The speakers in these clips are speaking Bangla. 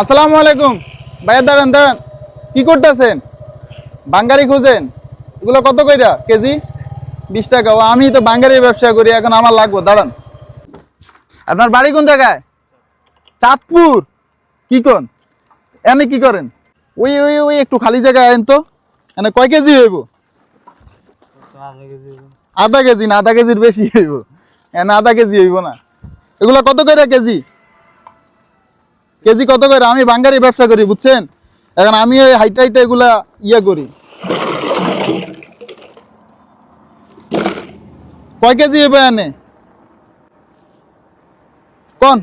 আসসালামু আলাইকুম। ভাইয়া, দাঁড়ান দাঁড়ান। কি করতেছেন? বাঙ্গারি খুঁজেন? এগুলো কত কইরা? কেজি? বিশ টাকা। ও, আমি তো বাঙ্গারি ব্যবসা করি, এখন আমার লাগবো, দাঁড়ান। আপনার বাড়ি কোন জায়গায়? চাঁদপুর। কি কোন? এনে কি করেন? ওই ওই ওই, একটু খালি জায়গায় আইন তো। এনে কয় কেজি হইব? আধা কেজি না, আধা কেজির বেশি হইব। এনে আধা কেজি হইব না। এগুলো কত করে কেজি? কেজি কত করে? আমি বাঙ্গারি ব্যবসা করি, বুঝছেন? এখন আমি ওই হাইটা হাইটা এগুলা ইয়ে করি। কয় কেজি হবে এনে? কোন?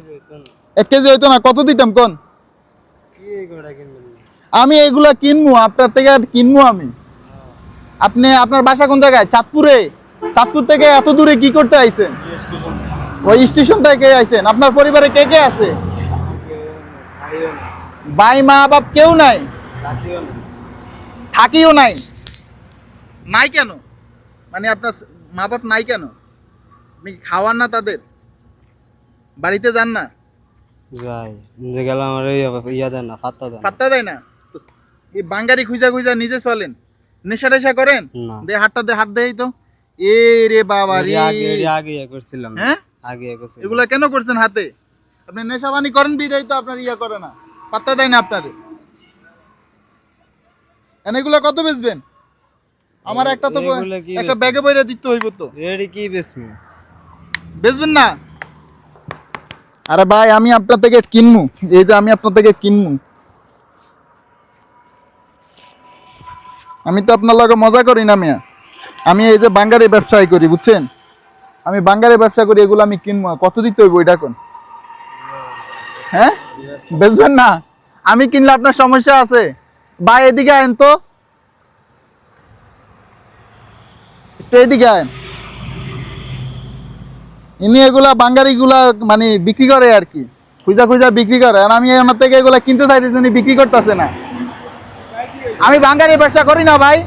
এক কেজি হইতো না, কত দিতাম কোন? আমি এগুলা কিনবো, আপনার থেকে কিনবো আমি। আপনি, আপনার বাসা কোন জায়গায়? চাঁদপুরে? চাঁদপুর থেকে এত দূরে কি করতে আইছেন? ওই স্টেশন থেকে আইছেন। আপনার পরিবারে কে কে আছে? ভাই মা বাপ কেউ নাই। থাকিও নাই। নাই। কেন? মানে আপনার মা বাপ নাই কেন? আপনি কি খাওয়ান না তাদের? বাড়িতে যান না? যাই নিজে গেলে আমার ইয়া দেন না ফাত্তা দেন না। দেয় না? এই বাঙ্গারি খুঁজা খুঁজা নিজে চলেন। নেশা টেশা করেন? দে হাতটা দে হাত দেই তো। এ রে বাবা রে। আগে আগে ইয়া করছিলাম। হ্যাঁ? আগে ইয়া করছিলাম। এগুলা কেন করছেন হাতে? আপনি নেশা পানি করেন বিদায় তো আপনার ইয়া করে না। পাত্তা দেয় না আপনারে। এন এগুলা কত বেচবেন? আমার একটা তো একটা ব্যাগে বইরা দিতে হইব তো। এর কি বেশমি বেচবেন না? আরে ভাই আমি আপনার থেকে কিনমু। এই যে আমি আপনার থেকে কিনমু। আমি তো আপনার লগে মজা করি না মিয়া। আমি এই যে বাঙ্গারে ব্যবসায় করি বুঝছেন? আমি বাঙ্গারে ব্যবসা করি এগুলো আমি কিনবো কত দিতে হইব এটা কোন? হ্যাঁ? বেচবেন না? আমি কিনলে আপনার সমস্যা আছে। ভাই, এদিকে আয়েন তো। একটু এদিকে আয়েন। ইনি এগুলা বাঙ্গারি গুলা মানে বিক্রি করে আর কি। খুঁজা খুঁজা বিক্রি করে। আর আমি ওনার থেকে এগুলা কিনতে চাইতেছি, উনি বিক্রি করতেছে না। আমি বাঙ্গারি ব্যবসা করি না ভাই।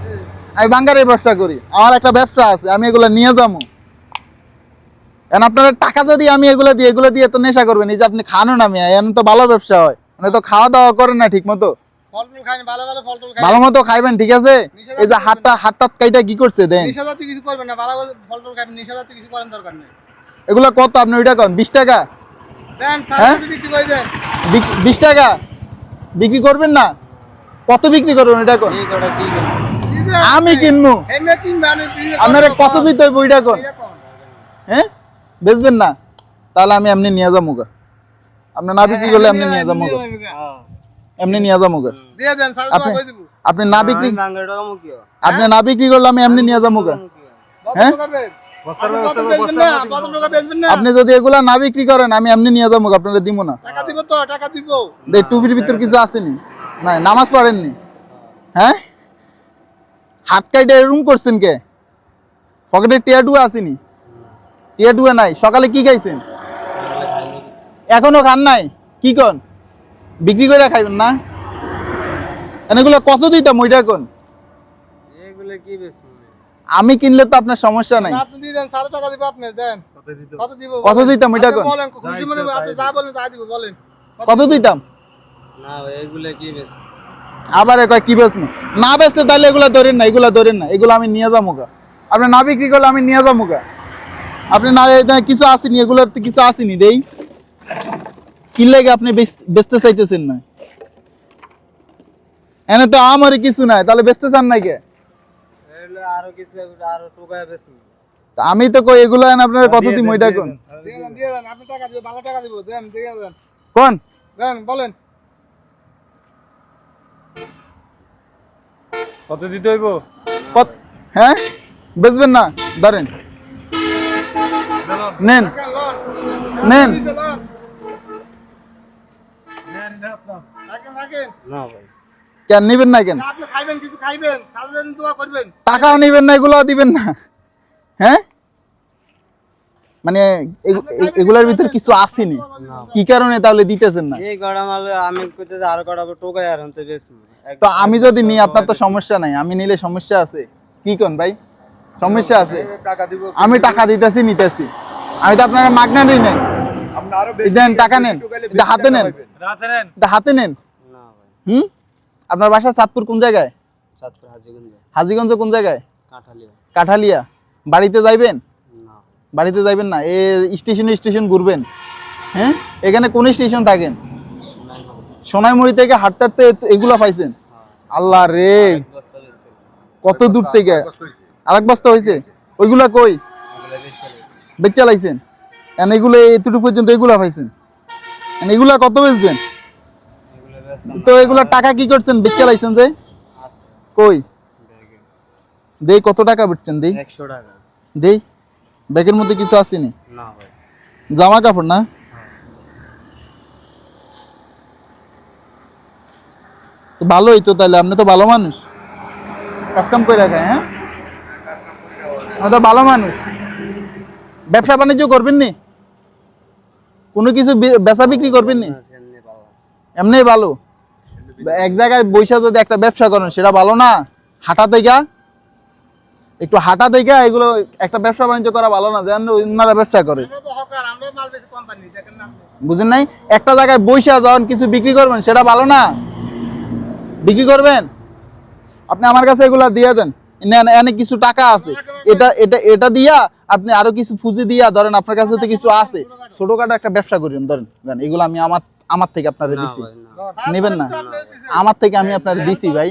আমি বাঙ্গারি ব্যবসা করি। আমার একটা ব্যবসা আছে, আমি এগুলা নিয়ে যাব। এখন আপনার টাকা যদি আমি এগুলো দিয়ে এগুলো দিয়ে তো নেশা করবেন। এই যে আপনি খানো না মিয়া এখন তো ভালো ব্যবসা হয়। মানে তো খাওয়া দাওয়া করেন না ঠিক মতো ভালো ভালো ফল টুল খাই ভালো মতো খাইবেন ঠিক আছে? এই যে হাতটা হাতটা কাইটা কি করছে দেন। এগুলো কত আপনি ওইটা কন? বিশ টাকা? হ্যাঁ? বিশ টাকা? বিক্রি করবেন না? কত বিক্রি করবেন এটা কোন। আমি কিনবো আপনারা কত দিতে হইব ওইটা কোন? হ্যাঁ? বেচবেন না তাহলে আমি এমনি নিয়ে যাব গা। আপনি না বিক্রি করলে এমনি নিয়ে যাব গা। হ্যাঁ। এমনি নিয়ে যাব গা। দিয়ে দেন সাথে আপনি আপনি না বিক্রি আপনি না বিক্রি করলে আমি এমনি নিয়ে যাব গা। হ্যাঁ? আপনি যদি এগুলা না বিক্রি করেন আমি এমনি নিয়ে যাব আপনারা দিব না। টাকা দিব তো টাকা দিব। এই টুপির ভিতর কিছু আসেনি। না নামাজ পড়েননি। হ্যাঁ? হাত কাইটা এরকম করছেন কে? পকেটে টিয়া টু আসেনি। টিয়া টুয়া নাই। সকালে কি খাইছেন? এখনও খান নাই? কি কন? বিক্রি করে খাইবেন না? এগুলো কত দিতাম ওইটা কোন? এগুলো কি আমি কিনলে তো আপনার সমস্যা নাই। আপনি দিয়ে দেন সাড়ে টাকা দিব আপনি দেন। কত দিব? কত দিতাম ওইটা কোন? বলেন খুশি মনে আপনি যা বলেন তা দিব বলেন। কত দিতাম? না এগুলো কি বেশমি আবার কয় কি বেচবো? না বেচতে তাহলে এগুলা ধরেন না এগুলা ধরেন না এগুলো আমি নিয়ে যাব গা। আপনি না বিক্রি করলে আমি নিয়ে যাব গা। আপনি না কিছু আসেনি এগুলোর কিছু আসেনি দেই। কি আপনি বেচ- বেচতে চাইতেছেন না? এনে তো আমারই কিছু নাই তাহলে বেচতে চান নাই কে? আরও কিছু আরও টোকায় বেশমি আমি তো কই এগুলো এনে আপনার কত দিম ওইটা কোন? দেন দেন আপনি টাকা দিব ভালো টাকা দিব দেন দিয়ে দেন কোন? দেন বলেন কত দিতে হইব? হ্যাঁ? বেচবেন না ধরেন নেন। নেন। কেন নিবেন না কেন? আপনি খাইবেন কিছু খাইবেন সারাদিন দোয়া করবেন। টাকাও নিবেন না এগুলো দিবেন না। হ্যাঁ? মানে এগুলার ভিতর কিছু আসেনি। কি কারণে তাহলে দিতেছেন না? এই কটা মাল আমি কইতে যে আরও কটা আর হতে তো আমি যদি নিই আপনার তো সমস্যা নাই। আমি নিলে সমস্যা আছে। কি কোন ভাই? সমস্যা আছে। টাকা দিব। আমি টাকা দিতেছি নিতেছি। আমি তো আপনার মাগনা দিই নাই আপনি আরও এই দেন টাকা নেন। এটা হাতে নেন। এটা হাতে নেন। না হুম? আপনার বাসা চাঁদপুর কোন জায়গায়? চাঁদপুর হাজিগঞ্জ। হাজিগঞ্জ কোন জায়গায়? কাঁঠালিয়া। কাঠালিয়া। বাড়িতে যাইবেন? বাড়িতে যাইবেন না। এ স্টেশন স্টেশন ঘুরবেন। হ্যাঁ? এখানে কোন স্টেশন থাকেন? সোনাইমুড়ি থেকে হাঁটতে হাঁটতে এগুলা পাইছেন? আল্লাহ রে। কত দূর থেকে? আরেক বস্তা হয়েছে ওইগুলা কই? বেচা লাইছেন। এখন এগুলো এতটুকু পর্যন্ত এগুলা পাইছেন। এগুলা কত বেচবেন? তো এগুলা টাকা কি করছেন? বেচা লাইছেন যে? কই? দেই কত টাকা বেচছেন? দেই। একশো টাকা। দেই? ব্যাগের মধ্যে কিছু আসেনি না? ভাই। জামা কাপড় না? তো ভালোই তো তাহলে আপনি তো ভালো মানুষ। কাজ কাম করে রাখা হ্যাঁ? আমি তো ভালো মানুষ। ব্যবসা বাণিজ্য করবেন নি? কোনো কিছু বেচা বিক্রি করবেন নি? এমনি ভালো। এক জায়গায় বৈশা যদি একটা ব্যবসা করেন সেটা ভালো না? হাঁটা থেকে একটু হাঁটা থেকে এগুলো একটা ব্যবসা বাণিজ্য করা ভালো না যেন ওনারা ব্যবসা করে। বুঝেন নাই? একটা জায়গায় বৈশা যখন কিছু বিক্রি করবেন সেটা ভালো না? বিক্রি করবেন? আপনি আমার কাছে এগুলা দিয়ে দেন। নেন এনে কিছু টাকা আছে। এটা এটা এটা দিয়া আপনি আরও কিছু পুঁজি দিয়া ধরেন আপনার কাছে তো কিছু আছে। ছোটখাটো একটা ব্যবসা করেন ধরেন এগুলো আমি আমার আমার থেকে আপনারে দিছি। নেবেন না? আমার থেকে আমি আপনারে দিছি ভাই।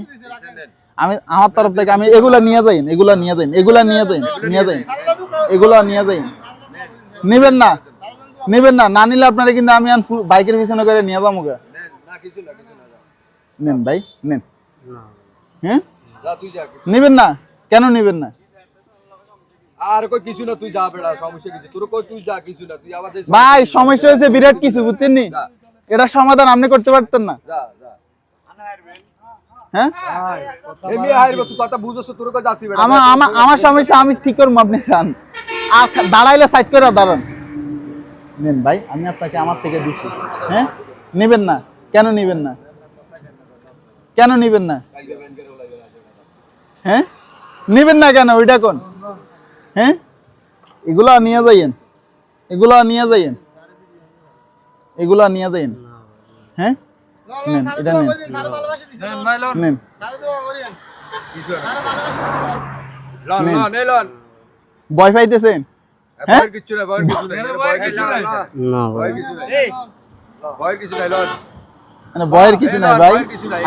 আমি আমার তরফ থেকে আমি এগুলা নিয়ে যাইন এগুলা নিয়ে যাইন এগুলা নিয়ে যাইন নিয়ে যাইন এগুলা নিয়ে যাইন নেবেন না? নেবেন না? না নিলে আপনারা কিন্তু আমি আন বাইকের পিছনে করে নিয়ে যাব। নেন ভাই নেন। না। হ্যাঁ? নেবেন না? কেন নেবেন না? আর কই কিছু না তুই যা বেড়া সমস্যা কিছু। তোর কই তুই যা কিছু না তুই আমাদের ভাই সমস্যা হয়েছে বিরাট কিছু বুঝছেন নি? এটা সমাধান আপনি করতে পারতেন না। যা যা। হ্যাঁ? এমনি হাইরবে তুই কথা বুঝছস তোর কই জাতি বেড়া? আমার আমার আমার সমস্যা আমি ঠিক করব আপনি চান আর দাঁড়াইলে সাইড করে দাঁড়ান। নেন ভাই আমি আপনাকে আমার থেকে দিচ্ছি। হ্যাঁ? নেবেন না। কেন নেবেন না? কেন নেবেন না? হ্যাঁ? নেবেন না কেন? ওইটা কোন? হ্যাঁ? এগুলা নিয়ে যাইয়েন। এগুলা নিয়ে যাইয়েন। এগুলা নিয়ে যাইয়েন। হ্যাঁ? নেন এটা নেন। নেন। স্যার লন নেন। লন এলন ভয় পাইতেছেন? ভয় কিছু না ভয় কিছু না ভয় কিছু না কিছু না মানে ভয়ের কিছু নাই ভাই।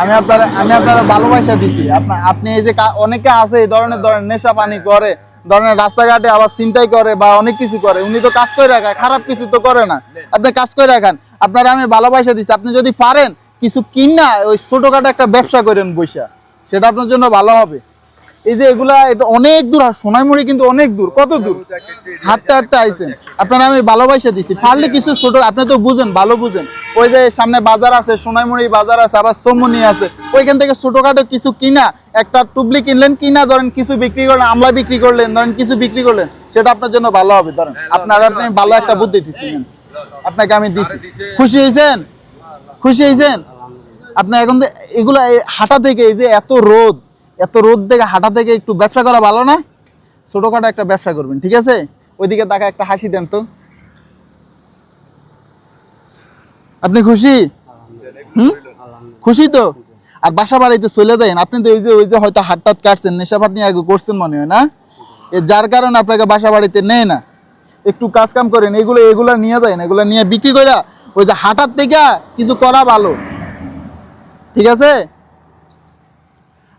আমি আপনার আমি আপনার ভালোবাসা দিছি। আপনার আপনি এই যে অনেকে আছে, এই ধরনের ধরনের নেশা পানি করে, ধরনের রাস্তাঘাটে আবার চিন্তাই করে বা অনেক কিছু করে, উনি তো কাজ করে রাখা খারাপ কিছু তো করে না। আপনি কাজ করে রাখান। আপনার আমি ভালোবাসা দিছি। আপনি যদি পারেন, কিছু কিনা ওই ছোটখাটো একটা ব্যবসা করেন বৈশা সেটা আপনার জন্য ভালো হবে। এই যে এগুলা, এটা অনেক দূর, আর সোনাইমুড়ি কিন্তু অনেক দূর, কত দূর? হাঁটতে হাঁটতে আইছেন। আপনারা আমি ভালোবাসা দিছি। পারলে কিছু ছোট, আপনি তো বুঝেন, ভালো বুঝেন। ওই যে সামনে বাজার আছে, সোনাইমুড়ি বাজার আছে, আবার সোমনি আছে। ওইখান থেকে ছোটখাটো কিছু কিনা, একটা টুবলি কিনলেন, কিনা ধরেন কিছু বিক্রি করলেন, আমলা বিক্রি করলেন, ধরেন কিছু বিক্রি করলেন, সেটা আপনার জন্য ভালো হবে, ধরেন। আপনার আপনি ভালো একটা বুদ্ধি দিচ্ছেন। আপনাকে আমি দিছি। খুশি হয়েছেন খুশি হয়েছেন আপনি এখন এগুলা হাঁটা থেকে এই যে এত রোদ এত রোদ থেকে হাঁটা থেকে একটু ব্যবসা করা ভালো না? ছোটখাটো একটা ব্যবসা করবেন, ঠিক আছে? ওইদিকে তাকে একটা হাসি দেন তো। আপনি খুশি? হুম? খুশি তো? আর বাসা বাড়িতে চলে দেন আপনি তো ওই যে ওই যে হয়তো হাটটাত কাটছেন নেশাপাত নিয়ে আগে করছেন মনে হয় না? যার কারণে আপনাকে বাসা বাড়িতে নেয় না। একটু কাজ কাম করেন, এগুলো এগুলো নিয়ে যায় না এগুলো নিয়ে বিক্রি করে ওই যে হাটার থেকে কিছু করা ভালো। ঠিক আছে?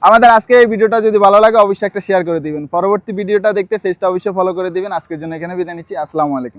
আমাদের আজকে এই ভিডিওটা যদি ভালো লাগে, অবশ্যই একটা শেয়ার করে দিবেন। পরবর্তী ভিডিওটা দেখতে ফেসটা অবশ্যই ফলো করে দিবেন। আজকের জন্য এখানে বিদায় নিচ্ছি। আসসালামু আলাইকুম।